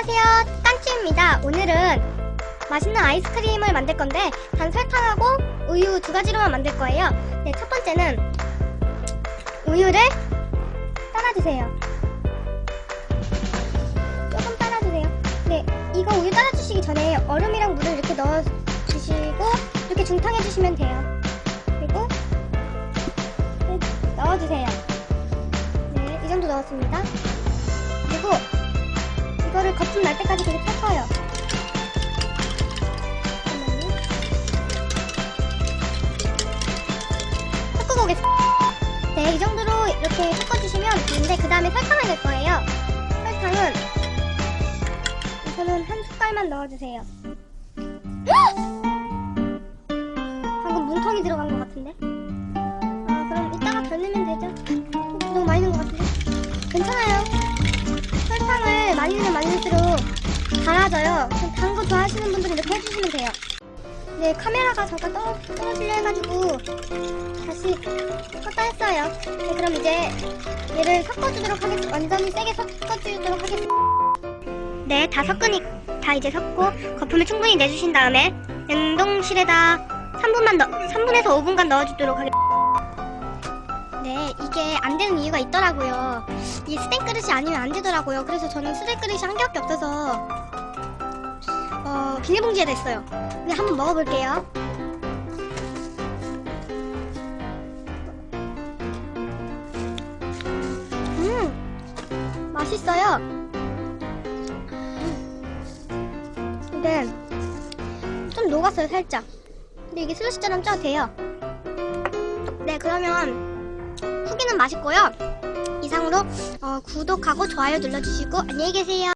안녕하세요. 깐쭈입니다. 오늘은 맛있는 아이스크림을 만들 건데 단 설탕하고 우유 두 가지로만 만들 거예요. 네, 첫 번째는 우유를 따라주세요. 조금 따라주세요. 네, 이거 우유 따라주시기 전에 얼음이랑 물을 이렇게 넣어주시고 이렇게 중탕해주시면 돼요. 그리고 네, 넣어주세요. 네, 이 정도 넣었습니다. 거품 날 때까지 계속. 잠깐만요. 섞고 오겠습니다. 네, 이 정도로 이렇게 섞어주시면 되는데 그 다음에 설탕을 넣을 거예요. 설탕은 우선은 한 숟갈만 넣어주세요. 방금 뭉텅이 들어간 것 같은데? 아, 그럼 이따가 덜 넣으면 되죠? 어, 너무 많이 넣은 많이 넣을수록 달아져요. 단 거 좋아하시는 분들은 이렇게 해주시면 돼요. 네, 카메라가 잠깐 떨어, 떨어지려 해가지고 다시 껐다 했어요. 네, 그럼 이제 얘를 섞어주도록 하겠습니다. 완전히 세게 섞어주도록 하겠습니다. 네, 다 섞으니, 다 이제 섞고 거품을 충분히 내주신 다음에 냉동실에다 3분만 넣, 3분에서 5분간 넣어주도록 하겠습니다. 네, 이게 안 되는 이유가 있더라고요. 이 스텐 그릇이 아니면 안 되더라고요. 그래서 저는 스텐 그릇이 한 개밖에 없어서 어, 비닐봉지에 냈어요. 근데 한번 먹어볼게요. 음, 맛있어요. 음. 근데 좀 녹았어요, 살짝. 근데 이게 슬러시처럼 쪄도 돼요. 네, 그러면 후기는 맛있고요. 이상으로 어, 구독하고 좋아요 눌러주시고 안녕히 계세요.